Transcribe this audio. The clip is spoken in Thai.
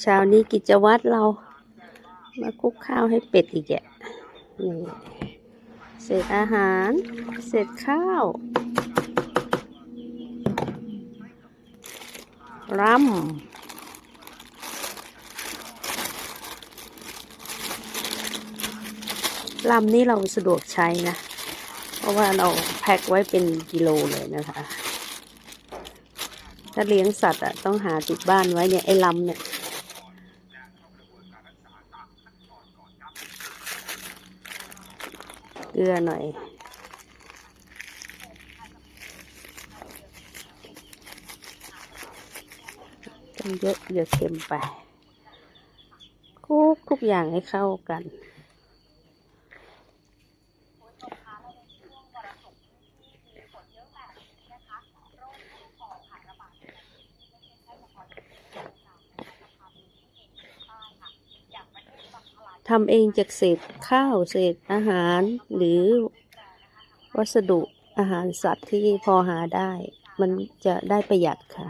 เช้านี้กิจวัตรเรา มาคุกข้าวให้เป็ดอีกแกะนี่เศษอาหาร เศษข้าวรำลำนี่เราสะดวกใช้นะ เพราะว่าเราแพ็คไว้เป็นกิโลเลยนะคะ ถ้าเลี้ยงสัตว์อะต้องหาติดบ้านไว้เนี่ยไอ้ลำเนี่ยเกลือหน่อยต้องเยอะเดี๋ยวเค็มไปคลุกทุกอย่างให้เข้ากัน ทำเองจากเศษข้าวเศษอาหาร หรือวัสดุอาหารสัตว์ที่พอหาได้ มันจะได้ประหยัดค่ะ